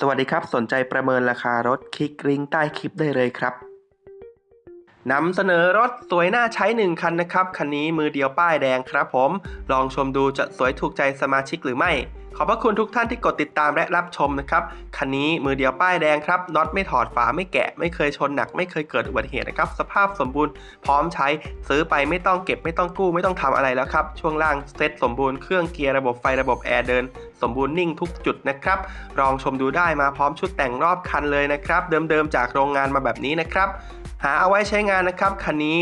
สวัสดีครับ สนใจประเมินราคารถคลิกลิงก์ใต้คลิปได้เลยครับ นำเสนอรถสวยน่าใช้หนึ่งคันนะครับ คันนี้มือเดียวป้ายแดงครับผม ลองชมดูจะสวยถูกใจสมาชิกหรือไม่ ขอบพระคุณทุกท่านที่กดติดตามและรับชมนะครับ คันนี้มือเดียวป้ายแดงครับน็อตไม่ถอดฝาไม่แกะ ไม่เคยชนหนัก ไม่เคยเกิดอุบัติเหตุนะครับ สภาพสมบูรณ์พร้อมใช้ซื้อไปไม่ต้องเก็บไม่ต้องกู้ไม่ต้องทำอะไรแล้วครับ ช่วงล่างเซ็ตสมบูรณ์เครื่องเกียร์ระบบไฟระบบแอร์เดิน สมบูรณ์นิ่งทุกจุดนะครับลองชมดูได้มาพร้อมชุดแต่งรอบคันเลยนะครับ เดิมๆจากโรงงานมาแบบนี้นะครับ หาเอาไว้ใช้งานนะครับ คันนี้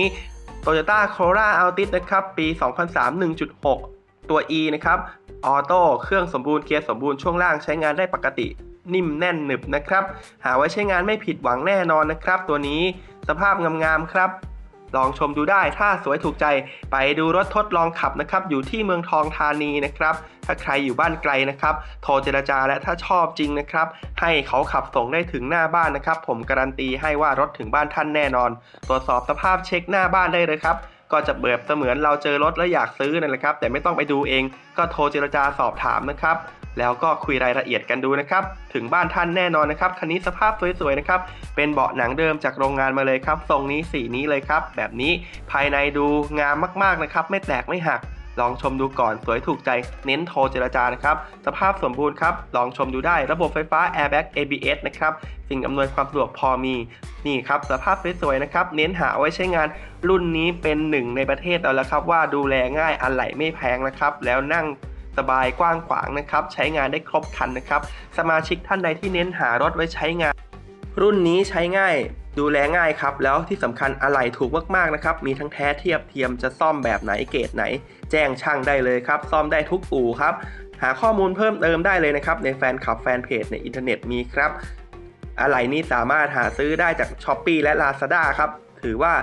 Toyota Corolla Altis นะครับ ปี 2003 1.6 ตัว E นะครับออโต้เครื่องสมบูรณ์เกียร์สมบูรณ์ช่วงล่างใช้งานได้ปกติ นิ่มแน่นหนึบนะครับ หาไว้ใช้งานไม่ผิดหวังแน่นอนนะครับ ตัวนี้สภาพงามๆครับ ลองชมดูได้ถ้าสวยถูกใจไปดูรถทดลองขับนะครับ อยู่ที่เมืองทองธานีนะครับ ถ้าใครอยู่บ้านไกลนะครับ โทรเจรจาและถ้าชอบจริงนะครับ ให้เขาขับส่งได้ถึงหน้าบ้านนะครับ ผมการันตีให้ว่ารถถึงบ้านท่านแน่นอน ตรวจสอบสภาพเช็คหน้าบ้านได้เลยครับ ก็จะเบิบเสมือนเราเจอรถแล้วอยากซื้อนั่นแหละครับ แต่ไม่ต้องไปดูเองก็โทรเจรจาสอบถามนะครับ แล้วก็คุยรายละเอียดกันดูนะครับ ถึงบ้านท่านแน่นอนนะครับ คันนี้สภาพสวยๆนะครับ เป็นเบาะหนังเดิมจากโรงงานมาเลยครับ ทรงนี้สีนี้เลยครับ แบบนี้ภายในดูงามมากๆนะครับ ไม่แตกไม่หัก ลองชมดูก่อนสวยถูกใจเน้นโทรเจรจานะครับสภาพสมบูรณ์ครับลองชมดูได้ระบบไฟฟ้า Airbag ABS นะครับสิ่งอำนวยความสะดวกพอมีนี่ครับสภาพสวยๆนะครับ เน้นหาเอาไว้ใช้งานรุ่นนี้เป็นหนึ่งในประเทศเราแล้วครับ ว่าดูแลง่ายอะไหล่ไม่แพงนะครับ แล้วนั่งสบายกว้างขวางนะครับ ใช้งานได้ครบครันนะครับ สมาชิกท่านใดที่เน้นหารถไว้ใช้งาน รุ่นนี้ใช้ง่าย ดูแลง่ายครับ แล้วที่สำคัญอะไหล่ถูกมากๆนะครับ มีทั้งแท้เทียบเทียมจะซ่อมแบบไหนเกรดไหน แจ้งช่างได้เลยครับ ซ่อมได้ทุกอู่ครับ หาข้อมูลเพิ่มเติมได้เลยนะครับ ในแฟนคลับแฟนเพจในอินเทอร์เน็ตมีครับอะไหล่นี้สามารถหาซื้อได้จาก s h อ p e e และ Lazada ครับถือว่า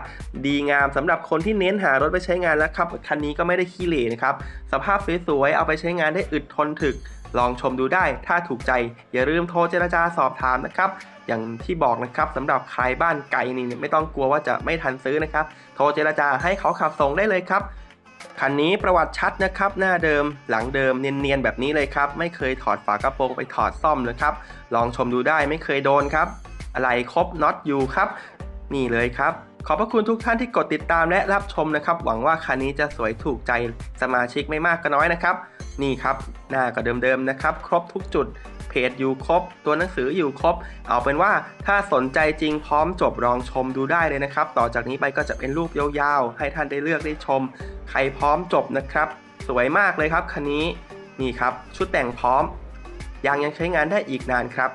ดีงามสำหรับคนที่เน้นหารถไปใช้งานแล้วครับ คันนี้ก็ไม่ได้ขี้เหร่นะครับ สภาพสวยๆ เอาไปใช้งานได้อึดทนถึก ลองชมดูได้ ถ้าถูกใจ อย่าลืมโทรเจรจาสอบถามนะครับ อย่างที่บอกนะครับสำหรับใครบ้านไกลนี่ไม่ต้องกลัวว่าจะไม่ทันซื้อนะครับ โทรเจรจาให้เขาขับส่งได้เลยครับ คันนี้ประวัติชัดนะครับ หน้าเดิมหลังเดิมเนียนๆแบบนี้เลยครับ ไม่เคยถอดฝากระโปรงไปถอดซ่อมเลยครับ ลองชมดูได้ไม่เคยโดนครับ อะไรครบน็อตอยู่ครับ นี่เลยครับขอบพระคุณทุกท่านที่กดติดตามและรับชมนะครับ หวังว่าคันนี้จะสวยถูกใจสมาชิกไม่มากก็น้อยนะครับ นี่ครับ หน้าก็เดิมๆนะครับ ครบทุกจุด เพจอยู่ครบ ตัวหนังสืออยู่ครบ เอาเป็นว่าถ้าสนใจจริงพร้อมจบลองชมดูได้เลยนะครับ ต่อจากนี้ไปก็จะเป็นรูปยาวๆ ให้ท่านได้เลือกได้ชม ใครพร้อมจบนะครับ สวยมากเลยครับคันนี้นี่ครับชุดแต่งพร้อมยางยังใช้งานได้อีกนานครับ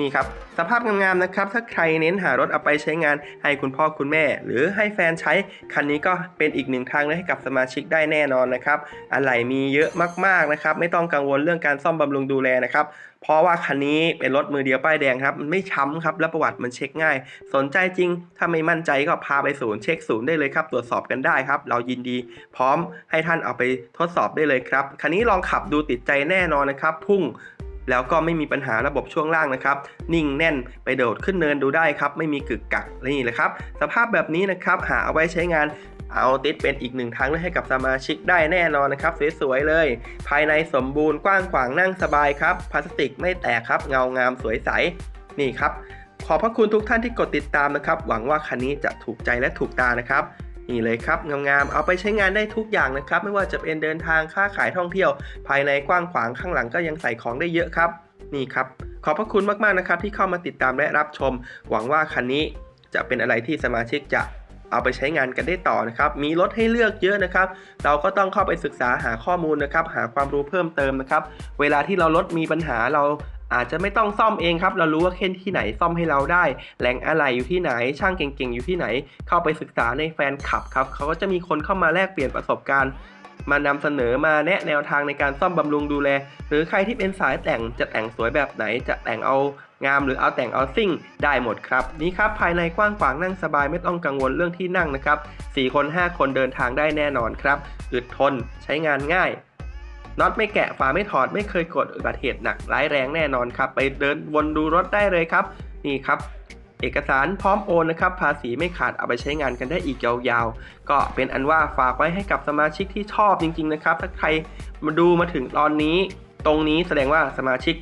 นี่ครับสภาพงามๆนะครับถ้าใครเน้นหารถเอาไปใช้งานให้คุณพ่อคุณแม่ หรือให้แฟนใช้คันนี้ก็เป็นอีกหนึ่งทางเลยให้กับสมาชิกได้แน่นอนนะครับอะไหล่มีเยอะมากๆนะครับไม่ต้องกังวลเรื่องการซ่อมบำรุงดูแลนะครับเพราะว่าคันนี้เป็นรถมือเดียวป้ายแดงครับมันไม่ช้ำครับและประวัติมันเช็คง่าย สนใจจริง ถ้าไม่มั่นใจก็พาไปศูนย์เช็คศูนย์ได้เลยครับตรวจสอบกันได้ครับ เรายินดี พร้อมให้ท่านเอาไปทดสอบได้เลยครับคันนี้ลองขับดูติดใจแน่นอนนะครับพุ่ง แล้วก็ไม่มีปัญหาระบบช่วงล่างนะครับ นิ่งแน่นไปโดดขึ้นเนินดูได้ครับ ไม่มีกึกกักนี่แหละครับ สภาพแบบนี้นะครับหาเอาไว้ใช้งานเอาติดเป็นอีกหนึ่งทางเลือกให้กับสมาชิกได้แน่นอนนะครับ สวยๆเลย ภายในสมบูรณ์กว้างขวางนั่งสบายครับ พลาสติกไม่แตกครับ เงางามสวยใส นี่ครับ ขอบพระคุณทุกท่านที่กดติดตามนะครับ หวังว่าคันนี้จะถูกใจและถูกตานะครับ นี่เลยครับงามๆเอาไปใช้งานได้ทุกอย่างนะครับ ไม่ว่าจะเป็นเดินทางค้าขายท่องเที่ยว ภายในกว้างขวางข้างหลังก็ยังใส่ของได้เยอะครับ นี่ครับ ขอบพระคุณมากๆนะครับที่เข้ามาติดตามและรับชม หวังว่าคันนี้จะเป็นอะไรที่สมาชิกจะเอาไปใช้งานกันได้ต่อนะครับ มีรถให้เลือกเยอะนะครับ เราก็ต้องเข้าไปศึกษาหาข้อมูลนะครับ หาความรู้เพิ่มเติมนะครับ เวลาที่เรารถมีปัญหาเรา อาจจะไม่ต้องซ่อมเองครับ เรารู้ว่าเค้นที่ไหนซ่อมให้เราได้ แหล่งอะไหล่อยู่ที่ไหน ช่างเก่งๆอยู่ที่ไหน เข้าไปศึกษาในแฟนคลับครับเขาก็จะมีคนเข้ามาแลกเปลี่ยนประสบการณ์ มานำเสนอมาแนะแนวทางในการซ่อมบำรุงดูแล หรือใครที่เป็นสายแต่งจะแต่งสวยแบบไหน จะแต่งเอางามหรือเอาแต่งเอาซิ่งได้หมดครับ นี่ครับภายในกว้างขวางนั่งสบายไม่ต้องกังวลเรื่องที่นั่งนะครับ 4 คน 5 คนเดินทางได้แน่นอนครับอึดทนใช้งานง่าย น็อตไม่แกะฝาไม่ถอดไม่เคยเกิดอุบัติเหตุหนักร้ายแรงแน่นอนครับ ไปเดินวนดูรถได้เลยครับ นี่ครับ เอกสารพร้อมโอนนะครับ ภาษีไม่ขาดเอาไปใช้งานกันได้อีกยาวๆ ก็เป็นอันว่าฝากไว้ให้กับสมาชิกที่ชอบจริง ๆ นะครับ ถ้าใครมาดูมาถึงตอนนี้ ตรงนี้แสดงว่าสมาชิก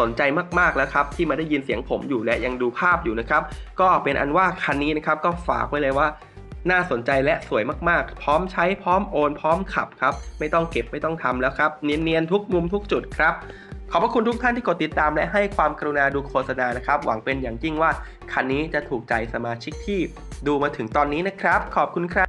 สนใจมากๆแล้วครับที่มาได้ยินเสียงผมอยู่และยังดูภาพอยู่นะครับ ก็เป็นอันว่าคันนี้นะครับก็ฝากไว้เลยว่า น่าสนใจและสวยมากๆ พร้อมใช้พร้อมโอน พร้อมขับครับ ไม่ต้องเก็บไม่ต้องทำแล้วครับ เนียนๆทุกมุมทุกจุดครับขอบพระคุณทุกท่านที่กดติดตามและให้ความกรุณาดูโฆษณานะครับ หวังเป็นอย่างยิ่งว่าคันนี้จะถูกใจสมาชิกที่ดูมาถึงตอนนี้นะครับ ขอบคุณครับ